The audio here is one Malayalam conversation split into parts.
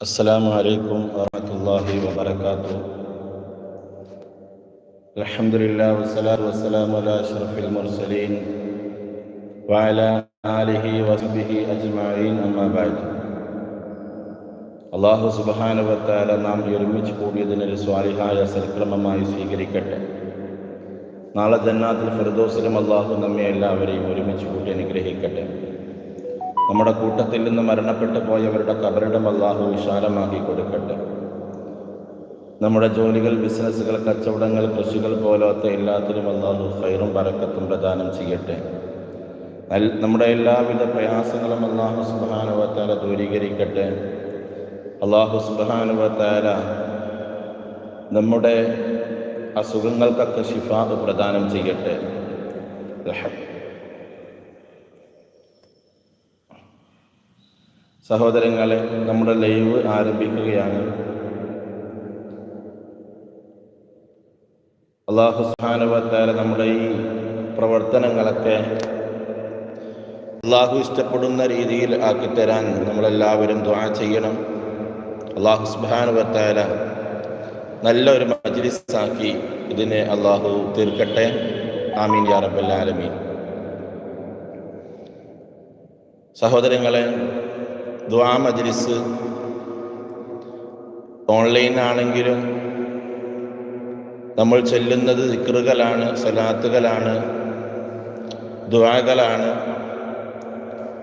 السلام عليكم ورحمة الله وبركاته الحمد لله والصلاة والسلام على أشرف المرسلين وعلى آله وصحبه أجمعين أما بعد അള്ളാഹു സുബാനുവത്താല നാം ഒരുമിച്ച് കൂടിയതിനൊരു സ്വാലിഹായ സൽക്രമമായി സ്വീകരിക്കട്ടെ നാളെ ജന്നാത്തിൽ ഫിർദോസിലും അള്ളാഹു നമ്മെ എല്ലാവരെയും ഒരുമിച്ച് കൂട്ടി അനുഗ്രഹിക്കട്ടെ നമ്മുടെ കൂട്ടത്തിൽ നിന്ന് മരണപ്പെട്ടു പോയവരുടെ കബറിടം അള്ളാഹു വിശാലമാക്കി കൊടുക്കട്ടെ. നമ്മുടെ ജോലികൾ ബിസിനസ്സുകൾ കച്ചവടങ്ങൾ കൃഷികൾ പോലത്തെ എല്ലാത്തിനും അള്ളാഹു ഫൈറും പറക്കത്തും പ്രദാനം ചെയ്യട്ടെ. നമ്മുടെ എല്ലാവിധ പ്രയാസങ്ങളും അള്ളാഹു സുബാനുവത്താല ദൂരീകരിക്കട്ടെ. അള്ളാഹു സുബാനുവത്താല നമ്മുടെ അസുഖങ്ങൾക്കൊക്കെ ശിഫാ പ്രദാനം ചെയ്യട്ടെ. സഹോദരങ്ങളെ നമ്മുടെ ലൈവ് ആരംഭിക്കുകയാണ്. അള്ളാഹു സുഹാനുവത്താല നമ്മുടെ ഈ പ്രവർത്തനങ്ങളൊക്കെ അള്ളാഹു ഇഷ്ടപ്പെടുന്ന രീതിയിൽ ആക്കിത്തരാൻ നമ്മളെല്ലാവരും ദ്വാ ചെയ്യണം. അള്ളാഹു സുബാനുവത്താല നല്ലൊരു മജ്ലിസാക്കി ഇതിനെ അള്ളാഹു തീർക്കട്ടെ. ആമീൻ യാ റബ്ബൽ ആലമീൻ. സഹോദരങ്ങളെ ദ്വാ മജ്ലിസ്. ഓൺലൈൻ ആണെങ്കിലും നമ്മൾ ചെല്ലുന്നത് ദിക്റുകളാണ് സലാത്തുകളാണ് ദ്വാകളാണ്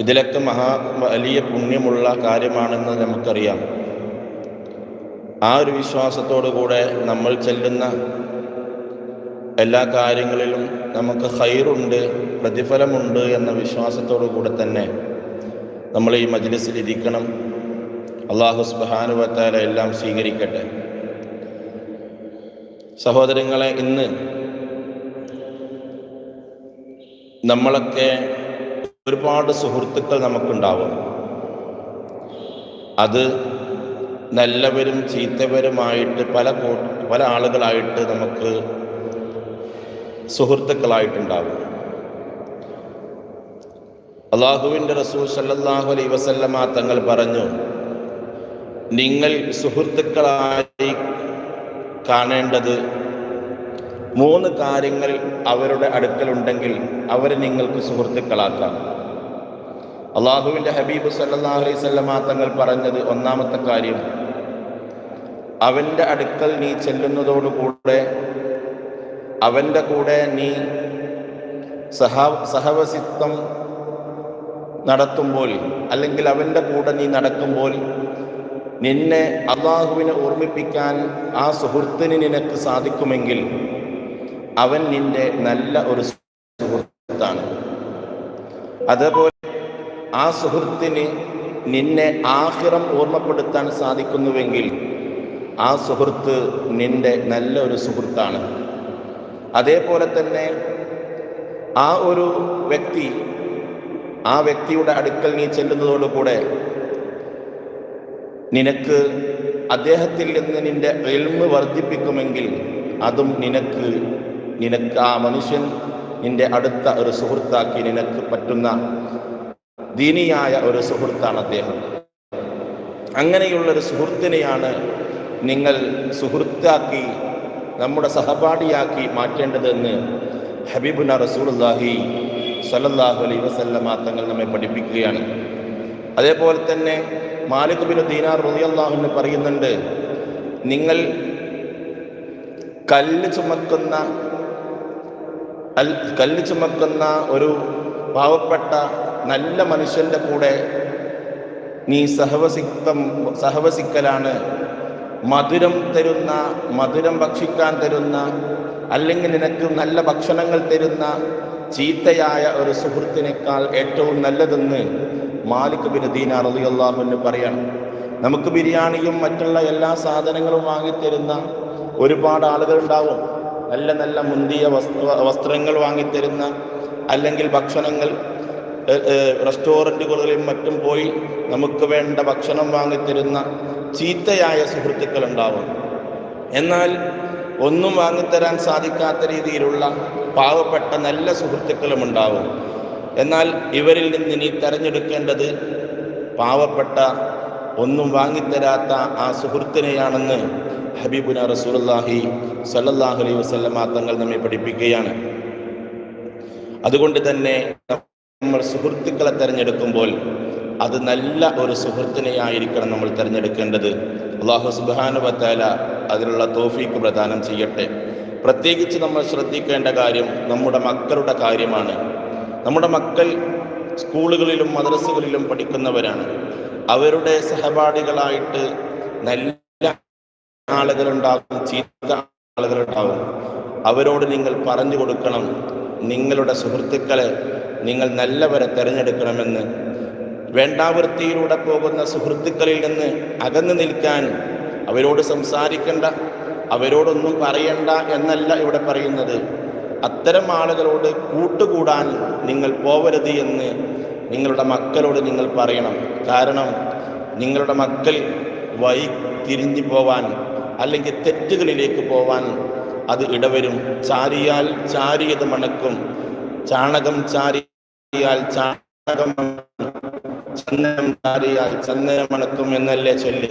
ഇതിലൊക്കെ മഹാ വലിയ പുണ്യമുള്ള കാര്യമാണെന്ന് നമുക്കറിയാം. ആ ഒരു വിശ്വാസത്തോടു കൂടെ നമ്മൾ ചെല്ലുന്ന എല്ലാ കാര്യങ്ങളിലും നമുക്ക് ഹൈറുണ്ട് പ്രതിഫലമുണ്ട് എന്ന വിശ്വാസത്തോടു കൂടെ തന്നെ. നമ്മൾ ഈ മജ്ലിസിൽ ഇരിക്കണം. അള്ളാഹു സുബാനുവത്താല എല്ലാം സ്വീകരിക്കട്ടെ. സഹോദരങ്ങളെ ഇന്ന് നമ്മളൊക്കെ ഒരുപാട് സുഹൃത്തുക്കൾ നമുക്കുണ്ടാവും. അത് നല്ലവരും ചീത്തവരുമായിട്ട് പല പല ആളുകളായിട്ട് നമുക്ക് സുഹൃത്തുക്കളായിട്ടുണ്ടാവും. അള്ളാഹുവിന്റെ റസൂൽ സല്ലാഹു അലൈ വസല്ലമ തങ്ങൾ പറഞ്ഞു നിങ്ങൾ സുഹൃത്തുക്കളായി കാണേണ്ടത് മൂന്ന് കാര്യങ്ങൾ അവരുടെ അടുക്കലുണ്ടെങ്കിൽ അവരെ നിങ്ങൾക്ക് സുഹൃത്തുക്കളാക്കാം. അള്ളാഹുവിന്റെ ഹബീബ് സല്ലാഹു അലൈഹി വസല്ലമ തങ്ങൾ പറഞ്ഞത് ഒന്നാമത്തെ കാര്യം അവന്റെ അടുക്കൽ നീ ചെല്ലുന്നതോടുകൂടെ അവന്റെ കൂടെ നീ സഹ സഹവസിത്വം നടത്തുമ്പോൾ അല്ലെങ്കിൽ അവന്റെ കൂടെ നീ നടക്കുമ്പോൾ നിന്നെ അള്ളാഹുവിനെ ഓർമ്മിപ്പിക്കാൻ ആ സുഹൃത്തിന് നിനക്ക് സാധിക്കുമെങ്കിൽ അവൻ നിന്റെ നല്ല ഒരു സുഹൃത്താണ്. അതേപോലെ ആ സുഹൃത്തിന് നിന്നെ ആഹിറം ഓർമ്മപ്പെടുത്താൻ സാധിക്കുന്നുവെങ്കിൽ ആ സുഹൃത്ത് നിന്റെ നല്ല ഒരു സുഹൃത്താണ്. അതേപോലെ തന്നെ ആ ഒരു വ്യക്തി ആ വ്യക്തിയുടെ അടുക്കൽ നീ ചെല്ലുന്നതോടുകൂടെ നിനക്ക് അദ്ദേഹത്തിൽ നിന്ന് നിന്റെ എൽമ് വർദ്ധിപ്പിക്കുമെങ്കിൽ അതും നിനക്ക് നിനക്ക് ആ മനുഷ്യൻ നിന്റെ അടുത്ത ഒരു സുഹൃത്താക്കി നിനക്ക് പറ്റുന്ന ദീനിയായ ഒരു സുഹൃത്താണ് അദ്ദേഹം. അങ്ങനെയുള്ളൊരു സുഹൃത്തിനെയാണ് നിങ്ങൾ സുഹൃത്താക്കി നമ്മുടെ സഹപാഠിയാക്കി മാറ്റേണ്ടതെന്ന് ഹബീബുന റസൂലുള്ളാഹി സല്ലല്ലാഹു അലൈ വസല്ലമ തങ്ങൾ നമ്മെ പഠിപ്പിക്കുകയാണ്. അതേപോലെ തന്നെ മാലിക് ബിൻ ദീനാർ റളിയല്ലാഹു പറയുന്നുണ്ട് നിങ്ങൾ കല്ല് ചുമക്കുന്ന കല്ല് ചുമക്കുന്ന ഒരു പാവപ്പെട്ട നല്ല മനുഷ്യന്റെ കൂടെ നീ സഹവസിക്തം സഹവസിക്കലാണ്. മധുരം തരുന്ന മധുരം ഭക്ഷിക്കാൻ തരുന്ന അല്ലെങ്കിൽ നിനക്ക് നല്ല ഭക്ഷണങ്ങൾ തരുന്ന ചീത്തയായ ഒരു സുഹൃത്തിനേക്കാൾ ഏറ്റവും നല്ലതെന്ന് മാലിക് ബിൻ ദീനാർ റളിയല്ലാഹുവിന് പറയണം. നമുക്ക് ബിരിയാണിയും മറ്റുള്ള എല്ലാ സാധനങ്ങളും വാങ്ങിത്തരുന്ന ഒരുപാട് ആളുകൾ ഉണ്ടാവും നല്ല നല്ല മുന്തിയ വസ്ത്ര വസ്ത്രങ്ങൾ വാങ്ങിത്തരുന്ന അല്ലെങ്കിൽ ഭക്ഷണങ്ങൾ റെസ്റ്റോറന്റുകളിലും മറ്റും പോയി നമുക്ക് വേണ്ട ഭക്ഷണം വാങ്ങിത്തരുന്ന ചീത്തയായ സുഹൃത്തുക്കൾ ഉണ്ടാവും എന്നാൽ ഒന്നും വാങ്ങിത്തരാൻ സാധിക്കാത്ത രീതിയിലുള്ള പാവപ്പെട്ട നല്ല സുഹൃത്തുക്കളും ഉണ്ടാവും. എന്നാൽ ഇവരിൽ നിന്ന് നീ തെരഞ്ഞെടുക്കേണ്ടത് പാവപ്പെട്ട ഒന്നും വാങ്ങിത്തരാത്ത ആ സുഹൃത്തിനെയാണെന്ന് ഹബീബുന റസൂലുള്ളാഹി സല്ലാഹു അലൈഹി വസല്ലമ തങ്ങൾ നമ്മെ പഠിപ്പിക്കുകയാണ്. അതുകൊണ്ട് തന്നെ നമ്മൾ സുഹൃത്തുക്കളെ തിരഞ്ഞെടുക്കുമ്പോൾ അത് നല്ല ഒരു സുഹൃത്തിനെയായിരിക്കണം നമ്മൾ തിരഞ്ഞെടുക്കേണ്ടത്. അള്ളാഹു സുബാനുബത്താല അതിനുള്ള തോഫീക്ക് പ്രദാനം ചെയ്യട്ടെ. പ്രത്യേകിച്ച് നമ്മൾ ശ്രദ്ധിക്കേണ്ട കാര്യം നമ്മുടെ മക്കളുടെ കാര്യമാണ്. നമ്മുടെ മക്കൾ സ്കൂളുകളിലും മദ്രസകളിലും പഠിക്കുന്നവരാണ്. അവരുടെ സഹപാഠികളായിട്ട് നല്ല ആളുകളുണ്ടാകും ചീത്ത ആളുകളുണ്ടാകും. അവരോട് നിങ്ങൾ പറഞ്ഞു കൊടുക്കണം. നിങ്ങളുടെ സുഹൃത്തുക്കളെ നിങ്ങൾ നല്ലവരെ തിരഞ്ഞെടുക്കണമെന്ന്. വേണ്ടാവൃത്തിയിലൂടെ പോകുന്ന സുഹൃത്തുക്കളിൽ നിന്ന് അകന്നു നിൽക്കാൻ അവരോട് സംസാരിക്കണ്ട അവരോടൊന്നും പറയണ്ട എന്നല്ല ഇവിടെ പറയുന്നത്. അത്തരം ആളുകളോട് കൂട്ടുകൂടാൻ നിങ്ങൾ പോവരുത് എന്ന് നിങ്ങളുടെ മക്കളോട് നിങ്ങൾ പറയണം. കാരണം നിങ്ങളുടെ മക്കൾ വഴി തിരിഞ്ഞു പോവാൻ അല്ലെങ്കിൽ തെറ്റുകളിലേക്ക് പോവാൻ അത് ഇടവരും. ചാരിയാൽ ചാരിയത് മണക്കും ചാണകം ചാരിയാൽ ചാണകം ചന്ദനം ചാരിയാൽ ചന്ദനം മണക്കും എന്നല്ലേ ചൊല്ലി.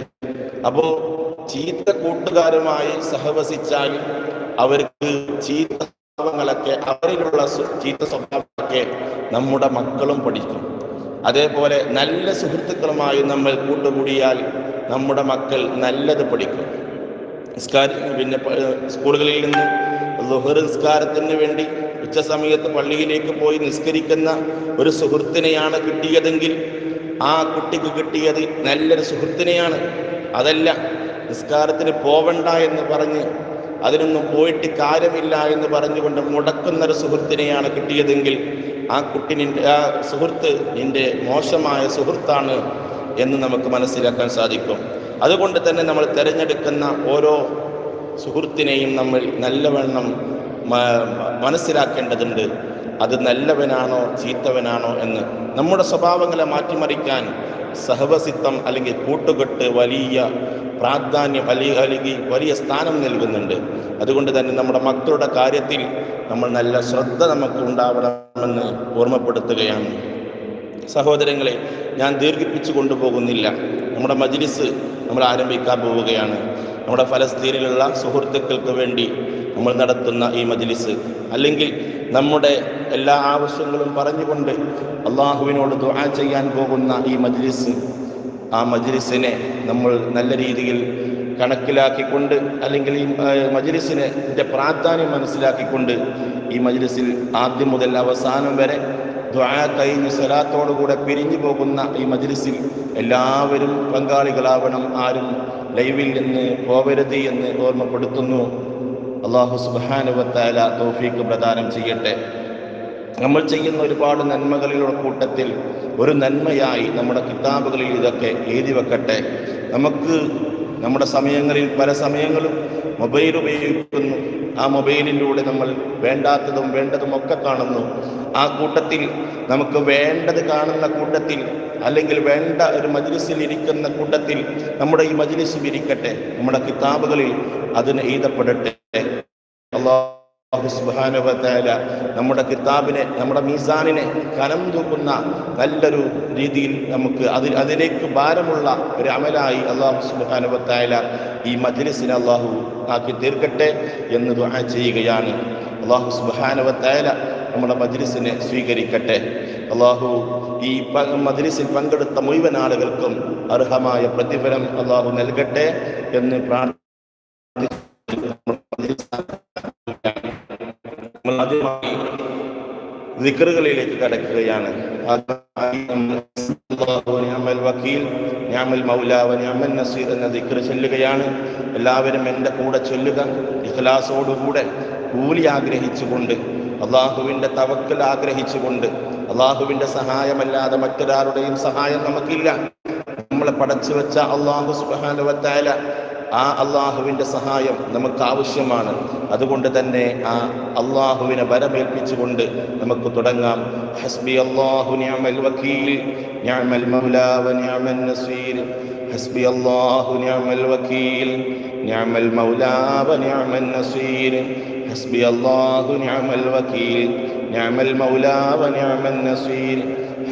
അപ്പോ ചീത്ത കൂട്ടുകാരുമായി സഹവസിച്ചാൽ അവർക്ക് ചീത്ത സ്വഭാവങ്ങളൊക്കെ അവരിലുള്ള ചീത്ത സ്വഭാവങ്ങളൊക്കെ നമ്മുടെ മക്കളും പഠിക്കും. അതേപോലെ നല്ല സുഹൃത്തുക്കളുമായി നമ്മൾ കൂട്ടുകൂടിയാൽ നമ്മുടെ മക്കൾ നല്ലത് പഠിക്കും. നിസ്കാര പിന്നെ സ്കൂളുകളിൽ നിന്ന് ലുഹർ നിസ്കാരത്തിന് വേണ്ടി ഉച്ച സമയത്ത് പള്ളിയിലേക്ക് പോയി നിസ്കരിക്കുന്ന ഒരു സുഹൃത്തിനെയാണ് കിട്ടിയതെങ്കിൽ ആ കുട്ടിക്ക് കിട്ടിയത് നല്ലൊരു സുഹൃത്തിനെയാണ്. അതല്ല നിസ്കാരത്തിന് പോവണ്ട എന്ന് പറഞ്ഞ് അതിനൊന്നും പോയിട്ട് കാര്യമില്ല എന്ന് പറഞ്ഞുകൊണ്ട് മുടക്കുന്നൊരു സുഹൃത്തിനെയാണ് കിട്ടിയതെങ്കിൽ ആ കുട്ടി ആ സുഹൃത്ത് നിന്റെ മോശമായ സുഹൃത്താണ് എന്ന് നമുക്ക് മനസ്സിലാക്കാൻ സാധിക്കും. അതുകൊണ്ട് തന്നെ നമ്മൾ തിരഞ്ഞെടുക്കുന്ന ഓരോ സുഹൃത്തിനെയും നമ്മൾ നല്ലവണ്ണം മനസ്സിലാക്കേണ്ടതുണ്ട്. അത് നല്ലവനാണോ ചീത്തവനാണോ എന്ന് നമ്മുടെ സ്വഭാവങ്ങളെ മാറ്റിമറിക്കാൻ സഹവസിത്വം അല്ലെങ്കിൽ കൂട്ടുകെട്ട് വലിയ പ്രാധാന്യം അല്ലെങ്കിൽ അല്ലെങ്കിൽ വലിയ സ്ഥാനം നൽകുന്നുണ്ട്. അതുകൊണ്ട് തന്നെ നമ്മുടെ മക്കളുടെ കാര്യത്തിൽ നമ്മൾ നല്ല ശ്രദ്ധ നമുക്ക് ഉണ്ടാവണമെന്ന് ഓർമ്മപ്പെടുത്തുകയാണ്. സഹോദരങ്ങളെ ഞാൻ ദീർഘിപ്പിച്ചു കൊണ്ടുപോകുന്നില്ല. നമ്മുടെ മജ്ലിസ് നമ്മൾ ആരംഭിക്കാൻ പോവുകയാണ്. നമ്മുടെ ഫലസ്തീനിലുള്ള സുഹൃത്തുക്കൾക്ക് വേണ്ടി നമ്മൾ നടത്തുന്ന ഈ മജ്ലിസ്. അല്ലെങ്കിൽ നമ്മുടെ എല്ലാ ആവശ്യങ്ങളും പറഞ്ഞുകൊണ്ട് അള്ളാഹുവിനോട് ദുആ ചെയ്യാൻ പോകുന്ന ഈ മജ്ലിസ്. ആ മജ്ലിസിനെ നമ്മൾ നല്ല രീതിയിൽ കണക്കിലാക്കിക്കൊണ്ട് അല്ലെങ്കിൽ ഈ മജ്ലിസിനെ പ്രാധാന്യം മനസ്സിലാക്കിക്കൊണ്ട് ഈ മജ്ലിസിൽ ആദ്യം മുതൽ അവസാനം വരെ ദ്വാ കഴിഞ്ഞ് സ്വലാത്തോടുകൂടെ പിരിഞ്ഞു പോകുന്ന ഈ മജ്ലിസിൽ എല്ലാവരും പങ്കാളികളാവണം. ആരും ലൈവിൽ നിന്ന് പോവരുത് എന്ന് ഓർമ്മപ്പെടുത്തുന്നു. അള്ളാഹു സുബാനുവത്തായ തോഫീക്ക് പ്രദാനം ചെയ്യട്ടെ. നമ്മൾ ചെയ്യുന്ന ഒരുപാട് നന്മകളിലുള്ള കൂട്ടത്തിൽ ഒരു നന്മയായി നമ്മുടെ കിതാബുകളിൽ ഇതൊക്കെ എഴുതി വെക്കട്ടെ. നമുക്ക് നമ്മുടെ സമയങ്ങളിൽ പല സമയങ്ങളും മൊബൈൽ ഉപയോഗിക്കുന്നു. ആ മൊബൈലിലൂടെ നമ്മൾ വേണ്ടാത്തതും വേണ്ടതും ഒക്കെ കാണുന്നു. ആ കൂട്ടത്തിൽ നമുക്ക് വേണ്ടത് കാണുന്ന കൂട്ടത്തിൽ അല്ലെങ്കിൽ വേണ്ട ഒരു മജ്ലിസിൽ ഇരിക്കുന്ന കൂട്ടത്തിൽ നമ്മുടെ ഈ മജ്ലിസും ഇരിക്കട്ടെ നമ്മുടെ കിതാബുകളിൽ അതിന് എഴുതപ്പെടട്ടെ. അള്ളാഹു നമ്മുടെ കിതാബിനെ നമ്മുടെ മീസാനിനെ കനം തൂക്കുന്ന നല്ലൊരു രീതിയിൽ നമുക്ക് അതിൽ അതിലേക്ക് ഭാരമുള്ള ഒരു അമലായി അള്ളാഹു വ ഈ മജ്ലിസിനെ അള്ളാഹു ആക്കി തീർക്കട്ടെ എന്ന് ദുആ ചെയ്യുകയാണ്. അള്ളാഹു വ നമ്മുടെ മജ്ലിസിനെ സ്വീകരിക്കട്ടെ. അള്ളാഹു ഈ മജ്ലിസിൽ പങ്കെടുത്ത മുഴുവൻ ആളുകൾക്കും അർഹമായ പ്രതിഫലം അള്ളാഹു നൽകട്ടെ എന്ന് പ്രാർത്ഥിക്കുന്നു. നമ്മൾ ആദ്യമായി ദിക്കറുകളിലേക്ക് കടക്കുകയാണ് എന്ന ദിക്കറ് ചൊല്ലുകയാണ്. എല്ലാവരും എന്റെ കൂടെ ചൊല്ലുക. ഇഖ്ലാസോടുകൂടെ കൂലി ആഗ്രഹിച്ചുകൊണ്ട് അള്ളാഹുവിന്റെ തവക്കൽ ആഗ്രഹിച്ചുകൊണ്ട് അള്ളാഹുവിന്റെ സഹായമല്ലാതെ മറ്റൊരാളുടെയും സഹായം നമുക്കില്ല. നമ്മളെ പടച്ചു വെച്ച അള്ളാഹു സുബാനുവത്തായ ആ അള്ളാഹുവിന്റെ സഹായം നമുക്ക് ആവശ്യമാണ് അതുകൊണ്ട് തന്നെ ആ അള്ളാഹുവിനെ വരമേൽപ്പിച്ചുകൊണ്ട് നമുക്ക് തുടങ്ങാം. ഹസ്ബി അള്ളാഹു ഞാമൽ വക്കീൽ ഞാമൽ മൗലാവ ഞാമൽ നസീർ. ഹസ്ബി അള്ളാഹു നിഅമൽ വക്കീൽ ഞാമൽ മൗലാ വ നിഅമൽ നസീർ. ഹസ്ബി അള്ളാഹു നിഅമൽ വക്കീൽ ഞാമൽ മൗലാ വ നിഅമൽ നസീർ.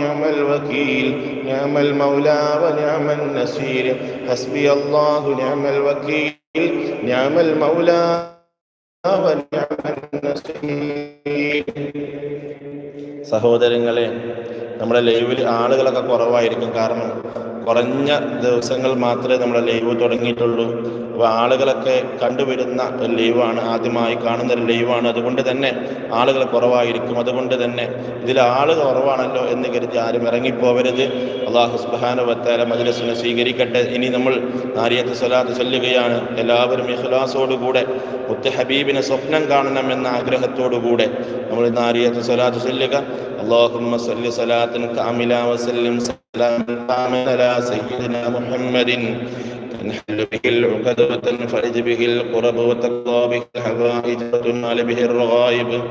نعم الوكيل نعم المولى ونعم النصير حسبي الله نعم الوكيل نعم المولى ونعم النصير സഹോദരങ്ങളെ നമ്മുടെ ലൈവിൽ ആളുകളൊക്കെ കുറവായിരിക്കും കാരണം കുറഞ്ഞ ദിവസങ്ങൾ മാത്രമേ നമ്മുടെ ലൈവ് തുടങ്ങിയിട്ടുള്ളൂ. അപ്പോൾ ആളുകളൊക്കെ കണ്ടുവരുന്ന ഒരു ലൈവാണ് ആദ്യമായി കാണുന്ന ഒരു ലൈവാണ്. അതുകൊണ്ട് തന്നെ ആളുകൾ കുറവായിരിക്കും. അതുകൊണ്ട് തന്നെ ഇതിൽ ആൾ കുറവാണല്ലോ എന്ന് കരുതി ആരും ഇറങ്ങിപ്പോവരുത്. അള്ളാഹു സുബാനുവത്താല മജലസിനെ സ്വീകരിക്കട്ടെ. ഇനി നമ്മൾ നാരിയത്ത് സ്വലാത്ത് ചൊല്ലുകയാണ്. എല്ലാവരും ഇഹ്ലാസോടുകൂടെ മുത്ത് ഹബീബിനെ സ്വപ്നം കാണണം എന്ന ആഗ്രഹത്തോടുകൂടെ നമ്മൾ നാരിയത്ത് സ്വലാത്ത് ചൊല്ലുക. അള്ളാഹു സല്ലി സ്വലാത്ത് صلاة كاملة وسلم سلاما كاملا على سيدنا محمد تنحل به العقد وتنفرج به القرب وتقضى به الحوائج وتنال به الرغائب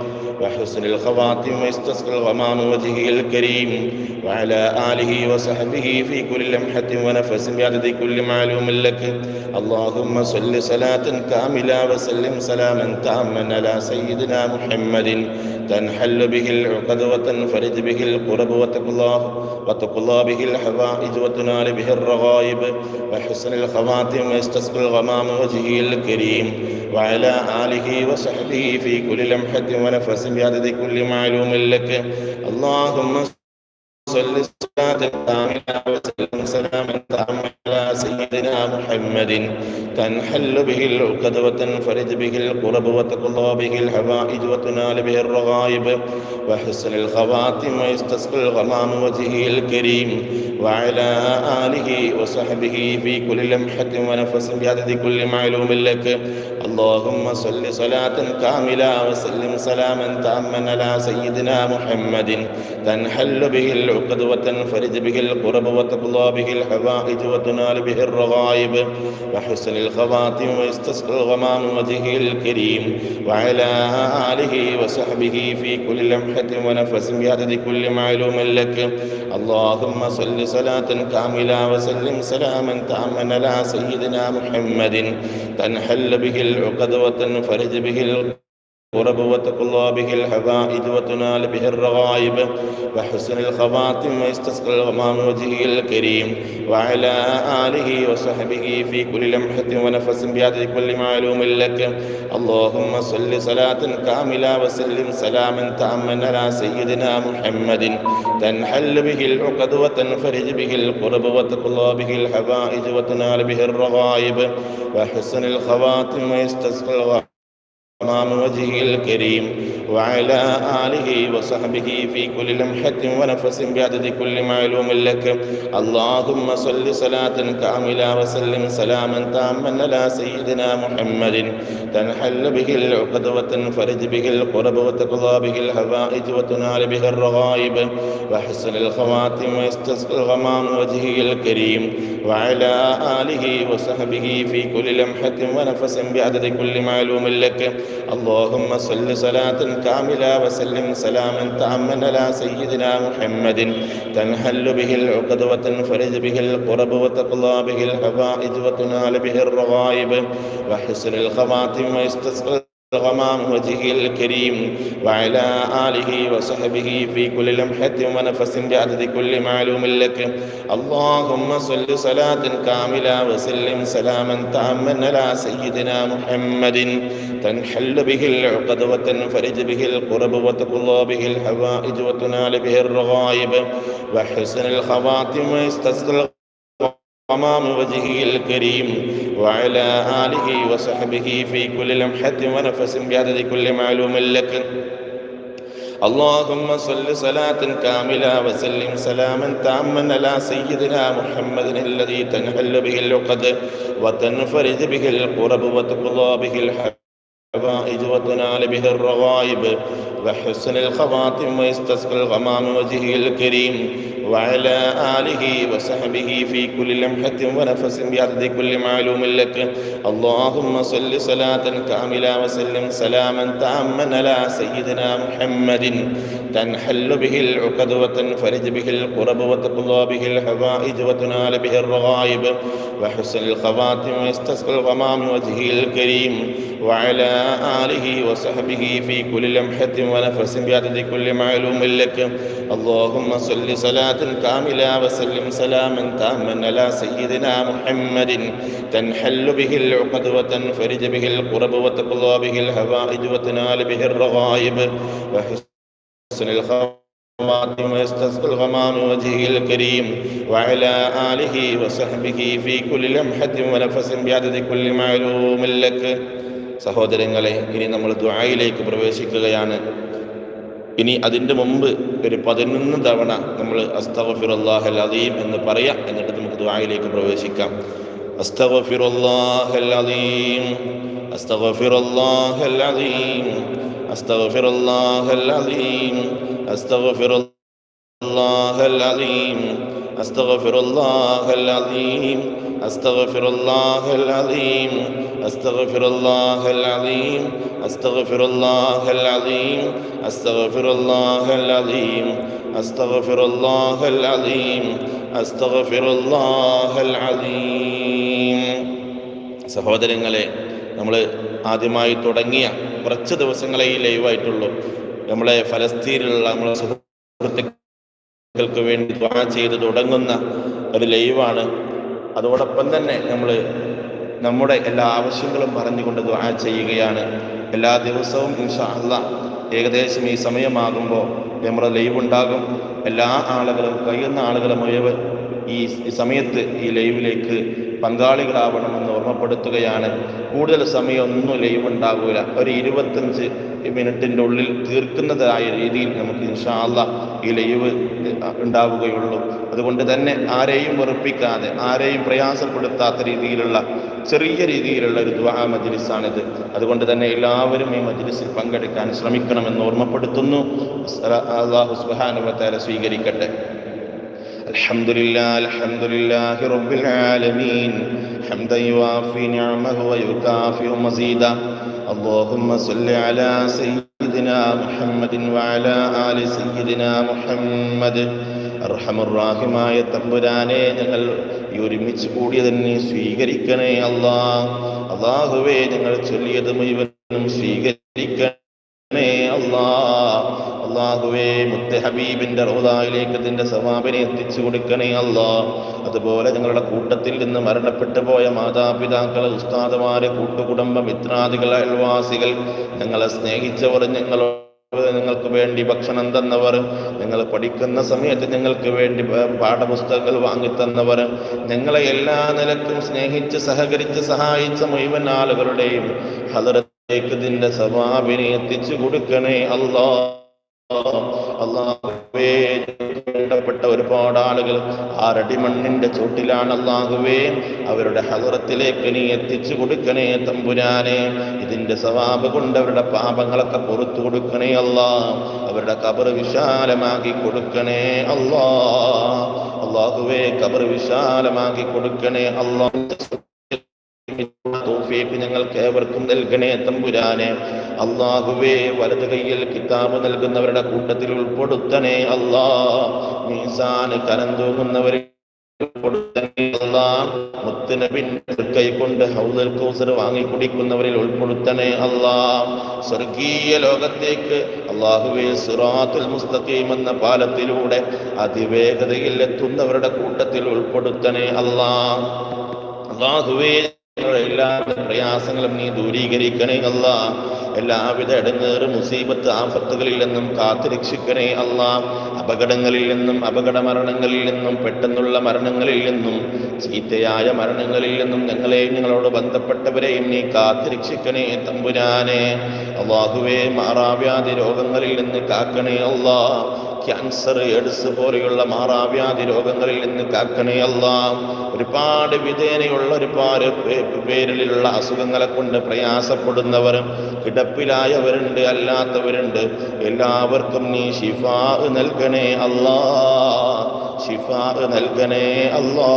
وحسن الخواتم ويستسقى الغمام وجهه الكريم وعلى آله وصحبه في كل لمحة ونفس بعدد كل معلوم لك. اللهم صل صلاة كاملة وسلم سلاما تاما على سيدنا محمد. تنحل به العقد وتنفرج به القرب وتقضى وتقضى به الحوائج وتنال به الرغائب وحسن الخواتم ويستسقى الغمام وجهه الكريم وعلى آله وصحبه في كل لمحة ونفس بعدد كل معلوم لك اللهم صل صلاة وسلم سلاما تاما على سيدنا محمد. تنحل به العقد وتنفرج به القرب وتقضى به الحوائج وتنال به الرغائب. وحسن الخواتم ويستسقى الغمام وجهه الكريم. وعلى آله وصحبه في كل لمحة ونفس بعدد كل معلوم لك. اللهم صل صلاة كاملة وسلم سلاما تاما على سيدنا محمد. تنحل به العقد وتنفرج به القرب وتقضى به الحوائج وتنال به الرغائب وحسن الخواتم ويستسقى الغمام وجهه الكريم وعلى آله وصحبه في كل لمحة ونفس بعدد كل معلوم لك. اللهم صل صلاة كاملة وسلم سلاما تاما على سيدنا محمد. تنحل به العقد وتنفرج به القرب وتقضى به الحوائج وتنال به الرغائب وحسن الخواتم ويستسقى الغمام وجهه الكريم وعلى آله وصحبه في كل لمحة ونفس بعدد كل معلوم لك. اللهم صل صلاة كاملة وسلم سلاما تاما على سيدنا محمد. تنحل به العقد وتنفرج به القرب وتقضى به الحوائج وتنال به الرغائب وحسن الخواتم ويستسقى الغمام أمام وجهه الكريم وعلى آله وصحبه في كل لمحة ونفس بعدد كل معلوم لك. اللهم صل صلاة كاملة وسلم سلاما تاما على سيدنا محمد. تنحل به العقد وتنفرج به القرب وتقضى به الحوائج وتنال به الرغائب. وحسن الخواتم ويستسقى الغمام وجهه الكريم. وعلى آله وصحبه في كل لمحة ونفس بعدد كل معلوم لك. اللهم صل صلاة كاملة وسلم سلاما تاما على سيدنا محمد. تنحل به العقد وتنفرج به القرب وتقضى به الحوائج وتنال به الرغائب. وحسن الخواتم ويستسقى الغمام وجهه الكريم وعلى آله وصحبه في كل لمحة ونفس بعدد كل معلوم لك. اللهم صل صلاة كاملة وسلم سلاما تاما على سيدنا محمد. تنحل به العقد وتنفرج به القرب وتقضى به الحوائج وتنال به الرغائب. وحسن الخواتم ويستسقى أمام وجهه الكريم وعلى آله وصحبه في كل لمحة ونفس بعدد كل معلوم لك. اللهم صل صلاة كاملة وسلم سلاما تاما على سيدنا محمد الذي تنحل به العقد وتنفرج به القرب وتقضى به الحوائج وتنال به الرغائب وحسن الخواتم ويستسقى الغمام وجهه الكريم. وعلى آله وصحبه في كل لمحة ونفس بعدد كل معلوم لك. اللهم صل صلاة كاملة وسلم سلاما تاما على سيدنا محمد. تنحل به العقد وتنفرج به القرب وتقضى به الحوائج وتنال به الرغائب. وحسن الخواتم ويستسقى الغمام وجهه الكريم. وعلى آله وصحبه في كل لمحة ونفس بعدد كل معلوم لك. اللهم صل صلاة كاملة وسلم سلاما تاما على سيدنا محمد تنحل به العقد وتنفرج به القرب وتقضى به الحوائج وتنال به الرغائب وحسن الخواتم ويستسقى الغمام وجهه الكريم وعلى آله وصحبه في كل لمحة ونفس بعدد كل معلوم لك സഹോദരങ്ങളെ ഇനി നമ്മൾ ദ്വായിലേക്ക് പ്രവേശിക്കുകയാണ് ഇനി അതിന്റെ മുമ്പ് ഒരു പതിനൊന്ന് തവണ നമ്മൾ അസ്തഗഫിറുല്ലാഹൽ അലീം എന്ന് പറയാം. എന്നിട്ട് നമുക്ക് ദ്വായിലേക്ക് പ്രവേശിക്കാം. അസ്തഗഫിറുല്ലാഹൽ അലീം അസ്തഗഫിറുല്ലാഹൽ അലീം അസ്തഗഫിറുല്ലാഹൽ അലീം അസ്തഗഫിറുല്ലാഹൽ അലീം അസ്തഗഫിറുല്ലാഹൽ അലീം أستغفر الله العظيم أستغفر الله العظيم أستغفر الله العظيم أستغفر الله العظيم أستغفر الله العظيم أستغفر الله العظيم സഹോദരങ്ങളെ നമ്മൾ ആദ്യമായി തുടങ്ങിയ കുറച്ച് ദിവസങ്ങളെ ഈ ലൈവായിട്ടുള്ളൂ നമ്മളെ ഫലസ്തീനിലുള്ള നമ്മളെ സുഹൃത്തുക്കൾക്ക് വേണ്ടി ദ്വാ ചെയ്ത് തുടങ്ങുന്ന ഒരു ലൈവാണ്. അതോടൊപ്പം തന്നെ നമ്മൾ നമ്മുടെ എല്ലാ ആവശ്യങ്ങളും പറഞ്ഞുകൊണ്ട് ദ്വാ ചെയ്യുകയാണ്. എല്ലാ ദിവസവും ഇൻഷാ അല്ല ഏകദേശം ഈ സമയമാകുമ്പോൾ നമ്മുടെ ലൈവ് ഉണ്ടാകും. എല്ലാ ആളുകളും കഴിയുന്ന ആളുകളെ മുഴുവൻ ഈ സമയത്ത് ഈ ലൈവിലേക്ക് പങ്കാളികളാവണമെന്ന് ഓർമ്മപ്പെടുത്തുകയാണ്. കൂടുതൽ സമയം ഒന്നും ലൈവ് ഉണ്ടാകില്ല ഒരു ഇരുപത്തഞ്ച് മിനിറ്റിന്റെ ഉള്ളിൽ തീർക്കുന്നതായ രീതിയിൽ നമുക്ക് ഇൻഷാല്ല ഈ ലൈവ് ഉണ്ടാവുകയുള്ളൂ. അതുകൊണ്ട് തന്നെ ആരെയും വെറുപ്പിക്കാതെ ആരെയും പ്രയാസപ്പെടുത്താത്ത രീതിയിലുള്ള ചെറിയ രീതിയിലുള്ള ഒരു ദ്വാ മജ്ലിസാണിത്. അതുകൊണ്ട് തന്നെ എല്ലാവരും ഈ മജ്ലിസിൽ പങ്കെടുക്കാൻ ശ്രമിക്കണമെന്ന് ഓർമ്മപ്പെടുത്തുന്നു. അള്ളാഹു സുബാനുവത്താല സ്വീകരിക്കട്ടെ. الحمد لله الحمد لله رب العالمين حمدا يوافي نعمه ويكافئ مزيدا اللهم صل على سيدنا محمد وعلى آل سيدنا محمد അർഹമുറാഹിമായ തമ്പുരാനെ ഞങ്ങൾ ഈ ഒരുമിച്ച് കൂടിയതന്നെ സ്വീകരിക്കണേ അല്ലാ അള്ളാഹുവേ ഞങ്ങൾ ചൊല്ലിയത് മുഴുവനും സ്വീകരിക്കണേ അല്ലാ അള്ളാഹുവേ മുത്ത ഹബീബിന്റെ റോദായിലേക്ക് അതിന്റെ സവാബിനെ എത്തിച്ചു കൊടുക്കണേ അല്ലാ അതുപോലെ ഞങ്ങളുടെ കൂട്ടത്തിൽ നിന്ന് മരണപ്പെട്ടു പോയ മാതാപിതാക്കൾ ഉസ്താദമാര് കൂട്ടുകുടുംബ മിത്രാദികൾ അയൽവാസികൾ ഞങ്ങളെ സ്നേഹിച്ചവർ ഞങ്ങളോട് നിങ്ങൾക്ക് വേണ്ടി ഭക്ഷണം തന്നവർ നിങ്ങൾ പഠിക്കുന്ന സമയത്ത് നിങ്ങൾക്ക് വേണ്ടി പാഠപുസ്തകങ്ങൾ വാങ്ങിത്തന്നവർ ഞങ്ങളെ എല്ലാ നിലക്കും സ്നേഹിച്ച് സഹകരിച്ച് സഹായിച്ച മുഴുവൻ ആളുകളുടെയും ഹദറത്തേക്ക് ഇതിന്റെ സവാബിനെ എത്തിച്ചു കൊടുക്കണേ അല്ലാ അള്ളാഹുവേ വേണ്ടപ്പെട്ട ഒരുപാട് ആളുകൾ ആ മണ്ണിന്റെ ചോട്ടിലാണ് അള്ളാഹുവേ അവരുടെ ഹലറത്തിലേക്ക് നീ എത്തിച്ചു കൊടുക്കണേ തമ്പുരാനെ. ഇതിന്റെ സ്വഭാവ കൊണ്ട് അവരുടെ പാപങ്ങളൊക്കെ പുറത്തു കൊടുക്കണേ അല്ലാ അവരുടെ കബർ വിശാലമാക്കി കൊടുക്കണേ അല്ലാ അള്ളാഹുവേ കബർ വിശാലമാക്കി കൊടുക്കണേ അള്ളാഹ് ഞങ്ങൾക്ക് ഏവർക്കും നൽകണേ തമ്പുരാനെ. അള്ളാഹുവേ വലത് കയ്യിൽ കിതാബ് നൽകുന്നവരുടെ കൂട്ടത്തിൽ ഉൾപ്പെടുത്തണേ അല്ലാ. മീസാന് കരം തൂങ്ങുന്നവരെ വാങ്ങിക്കുടിക്കുന്നവരിൽ വാങ്ങി കുടിക്കുന്നവരിൽ ഉൾപ്പെടുത്തണേ അല്ലാ. സ്വർഗീയ ലോകത്തേക്ക് അള്ളാഹുവേ സുറാത്തുൽ മുസ്തഖീം എന്ന പാലത്തിലൂടെ അതിവേഗതയിൽ എത്തുന്നവരുടെ കൂട്ടത്തിൽ ഉൾപ്പെടുത്തണേ അല്ലാ. അള്ളാഹുവേ എല്ലാ പ്രയാസങ്ങളും നീ ദൂരീകരിക്കണേ അല്ല. എല്ലാവിധ ഇടങ്ങേറ് മുസീബത്ത് ആഫത്തുകളിൽ നിന്നും കാത്തുരക്ഷിക്കണേ അല്ല അപകടങ്ങളിൽ നിന്നും അപകട മരണങ്ങളിൽ നിന്നും പെട്ടെന്നുള്ള മരണങ്ങളിൽ നിന്നും ചീത്തയായ മരണങ്ങളിൽ നിന്നും ഞങ്ങളെയും ഞങ്ങളോട് ബന്ധപ്പെട്ടവരെയും നീ കാത്തുരക്ഷിക്കണേ തമ്പുരാനെ. അള്ളാഹുവേ മാറാവ്യാധി രോഗങ്ങളിൽ നിന്ന് കാക്കണേ അല്ലാ ക്യാൻസർ എഡ്സ് പോലെയുള്ള മാറാവ്യാധി രോഗങ്ങളിൽ നിന്ന് കാക്കണേ ഒരുപാട് വിധേനയുള്ള ഒരുപാട് പേരിലുള്ള അസുഖങ്ങളെ കൊണ്ട് പ്രയാസപ്പെടുന്നവരും കിടപ്പിലായവരുണ്ട് അല്ലാത്തവരുണ്ട്. എല്ലാവർക്കും നീ ഷിഫാ നൽകണേ അല്ലാ. ഷിഫാ നൽകണേ അല്ലാ.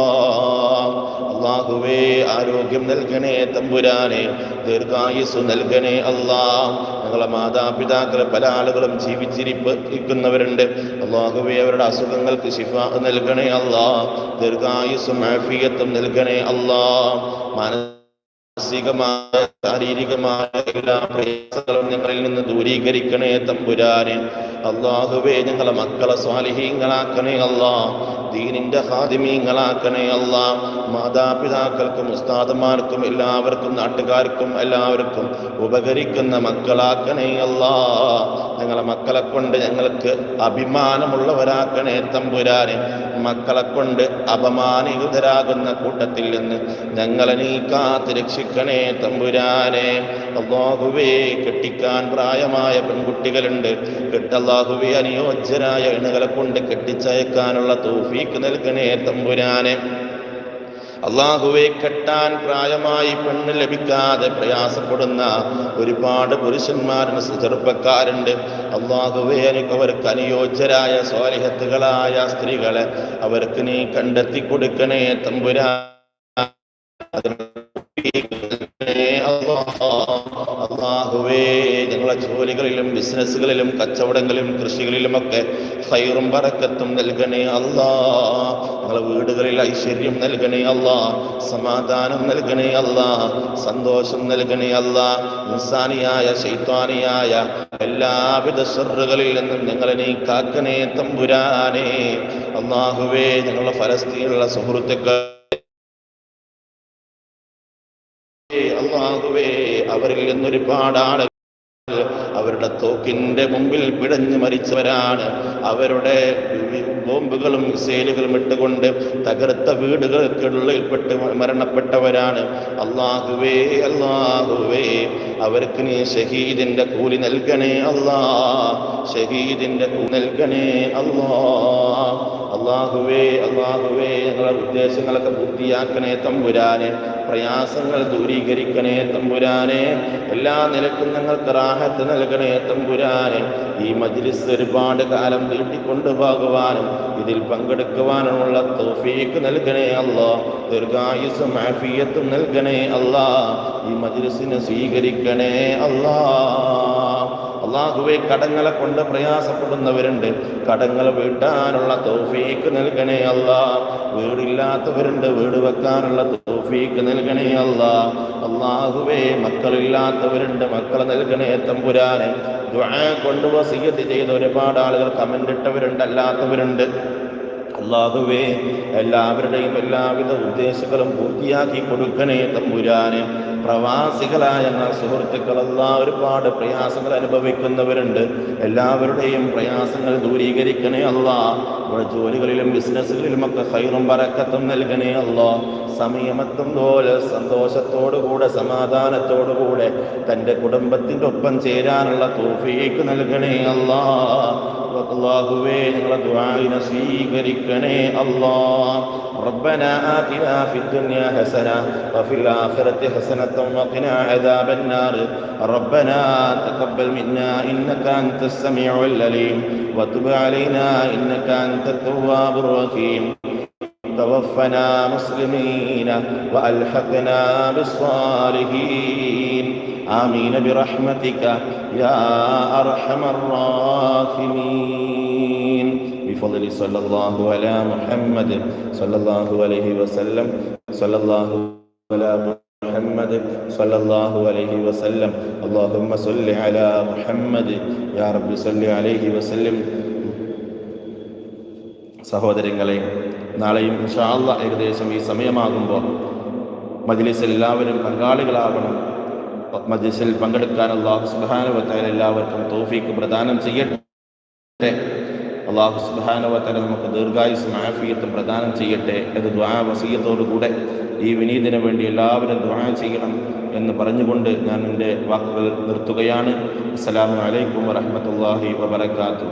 അള്ളാഹുവേ ആരോഗ്യം നൽകണേ തമ്പുരാനെ ദീർഘായുസ് നൽകണേ അല്ലാ. ഞങ്ങളെ മാതാപിതാക്കൾ പല ആളുകളും ജീവിച്ചിരിപ്പിക്കുന്നവരുണ്ട്. അള്ളാഹുവേ അവരുടെ അസുഖങ്ങൾക്ക് ശിഫ നൽകണേ അല്ലാ. ദീർഘായുസും ആഫിയത്തും നൽകണേ അല്ലാ. മാനസികമായ ശാരീരികമായ എല്ലാ പ്രയാസങ്ങളും ഞങ്ങളിൽ നിന്ന് ദൂരീകരിക്കണേ തമ്പുരാനെ. അള്ളാഹുവേ ഞങ്ങളെ മക്കളെ സ്വാലിഹീങ്ങളാക്കണേ അല്ലാ. ദീനിന്റെ ഹാദിമീങ്ങളാക്കണേ അല്ല. മാതാപിതാക്കൾക്കും ഉസ്താദന്മാർക്കും എല്ലാവർക്കും നാട്ടുകാർക്കും എല്ലാവർക്കും ഉപകരിക്കുന്ന മക്കളാക്കണേ അല്ല. ഞങ്ങളെ മക്കളെ കൊണ്ട് ഞങ്ങൾക്ക് അഭിമാനമുള്ളവരാക്കണേ തമ്പുരാനെ. മക്കളെ കൊണ്ട് അപമാനിതരാകുന്ന കൂട്ടത്തിൽ നിന്ന് ഞങ്ങളെ നീ കാത്ത് രക്ഷിക്കണേ തമ്പുരാനെ. അള്ളാഹുവേ കെട്ടിക്കാൻ പ്രായമായ പെൺകുട്ടികളുണ്ട്. കെട്ടല്ലാഹുവേ അനുയോജ്യരായ ഇണകളെ കൊണ്ട് കെട്ടിച്ചയക്കാനുള്ള തോഫീക്ക് നൽകണേ തമ്പുരാനെ. അള്ളാഹുവെ കെട്ടാൻ പ്രായമായി പെണ്ണ് ലഭിക്കാതെ പ്രയാസപ്പെടുന്ന ഒരുപാട് പുരുഷന്മാരും ചെറുപ്പക്കാരുണ്ട്. അള്ളാഹുവെ എനിക്ക് അവർക്ക് അനുയോജ്യരായ സ്വാലിഹത്തുകളായ സ്ത്രീകളെ അവർക്ക് നീ കണ്ടെത്തി കൊടുക്കണേ തമ്പുരാ. അള്ളാഹുവേ ഞങ്ങളുടെ ജോലികളിലും ബിസിനസ്സുകളിലും കച്ചവടങ്ങളിലും കൃഷികളിലും ഒക്കെ ഹൈറും പറക്കത്തും നൽകണേ അല്ലാ ഞങ്ങളെ വീടുകളിൽ ഐശ്വര്യം നൽകണേ അല്ലാ സമാധാനം നൽകണേ അല്ലാ സന്തോഷം നൽകണേ അല്ലാ ഇൻസാനിയായ ശൈത്വാനിയായ എല്ലാവിധ ഷറുകളിൽ നിന്നും ഞങ്ങളെ നീ കാക്കണേ തമ്പുരാനേ. അള്ളാഹുവേ ഞങ്ങളുടെ ഫലസ്തീനുള്ള സുഹൃത്തുക്കൾ അള്ളാഹുവേ അവരിൽ നിന്നൊരുപാട് ആളുകൾ അവരുടെ തോക്കിന്റെ മുമ്പിൽ പിടഞ്ഞു മരിച്ചവരാണ്. അവരുടെ ബോംബുകളും മിസൈലുകളും ഇട്ടുകൊണ്ട് തകർത്ത വീടുകൾക്കുള്ളിൽപ്പെട്ട് മരണപ്പെട്ടവരാണ്. അള്ളാഹുവേ അള്ളാഹുവേ അവർക്ക് നീ ഷഹീദിന്റെ കൂലി നൽകണേ അള്ളാ ഷഹീദിന്റെ കൂലി നൽകണേ അല്ലാ അള്ളാഹുവേ അള്ളാഹുവേ ഞങ്ങളുടെ ഉദ്ദേശങ്ങളൊക്കെ പൂർത്തിയാക്കണേ തമ്പുരാനെ. പ്രയാസങ്ങൾ ദൂരീകരിക്കണേ തമ്പുരാനെ. എല്ലാ നിലക്കും നിങ്ങൾക്ക് റാഹത്ത് നൽകണേ തമ്പുരാനെ. ഈ മജ്ലിസ് ഒരുപാട് കാലം നീട്ടിക്കൊണ്ടുപോകുവാനും ഇതിൽ പങ്കെടുക്കുവാനുമുള്ള തോഫീക്ക് നൽകണേ അല്ലോ ദീർഘായുസും ആഫിയത്തും നൽകണേ അല്ലാ ഈ മജ്ലിസിനെ സ്വീകരിക്കണേ അല്ലാ അള്ളാഹുവെ കടങ്ങളെ കൊണ്ട് പ്രയാസപ്പെടുന്നവരുണ്ട്. കടങ്ങൾ വീട്ടാനുള്ള തോഫീക്ക് നൽകണേ അല്ല. വീടില്ലാത്തവരുണ്ട് വീട് വെക്കാനുള്ള തോഫീക്ക് നൽകണേ അല്ല. അള്ളാഹുവെ മക്കളില്ലാത്തവരുണ്ട് മക്കളെ നൽകണേ തമ്പുരാനെ. കൊണ്ട് വസീയത്ത് ചെയ്ത ഒരുപാട് ആളുകൾ കമന്റ് ഇട്ടവരുണ്ട് അല്ലാത്തവരുണ്ട്. അള്ളാഹുവേ എല്ലാവരുടെയും എല്ലാവിധ ഉദ്ദേശങ്ങളും പൂർത്തിയാക്കി കൊടുക്കണേ തമ്പുരാനെ. പ്രവാസികളായ സുഹൃത്തുക്കൾ സുഹൃത്തുക്കളെല്ലാം ഒരുപാട് പ്രയാസങ്ങൾ അനുഭവിക്കുന്നവരുണ്ട്. എല്ലാവരുടെയും പ്രയാസങ്ങൾ ദൂരീകരിക്കണേ അല്ല. ജോലികളിലും ബിസിനസ്സുകളിലും ഒക്കെ ഹൈറും പറക്കത്തും നൽകണേ അല്ല. സമയമെത്തും പോലെ സന്തോഷത്തോടുകൂടെ സമാധാനത്തോടുകൂടെ തന്റെ കുടുംബത്തിന്റെ ഒപ്പം ചേരാനുള്ള തോഫിയേക്ക് നൽകണേ അല്ലാ. അള്ളാഹുവേ ഞങ്ങളെ ദുആഇനെ സ്വീകരിക്കണേ അല്ലാ ربنا آتنا في الدنيا حسنة وفي الآخرة حسنة وقنا عذاب النار ربنا تقبل منا إنك أنت السميع العليم وتب علينا إنك أنت التواب الرحيم توفنا مسلمين وألحقنا بالصالحين آمين برحمتك يا أرحم الراحمين بفضل صلى الله على محمد صلى الله عليه وسلم صلى الله على محمد صلى الله عليه وسلم اللهم صل على محمد يا رب صل عليه وسلم സഹോദരങ്ങളെ നാളെയും ഇൻഷാല്ല ഏകദേശം ഈ സമയമാകുമ്പോൾ മജ്ലിസിൽ എല്ലാവരും പങ്കാളികളാകണം. മജ്ലിസിൽ പങ്കെടുക്കാൻ അള്ളാഹു സുബാനുവത്തായ എല്ലാവർക്കും തോഫീക്ക് പ്രദാനം ചെയ്യട്ടെ. അള്ളാഹു സുബാനുവത്താല നമുക്ക് ദീർഘായുസും ആഫിയത്തും പ്രദാനം ചെയ്യട്ടെ എന്ന് ദ്വാ വസീയത്തോടുകൂടെ ഈ വിനീതിനു വേണ്ടി എല്ലാവരും ദ്വാ ചെയ്യണം എന്ന് പറഞ്ഞുകൊണ്ട് ഞാൻ എന്റെ വാക്കുകൾ നിർത്തുകയാണ്. അസ്സലാമു അലൈക്കും വറഹമത്തല്ലാഹി വബർക്കാത്തു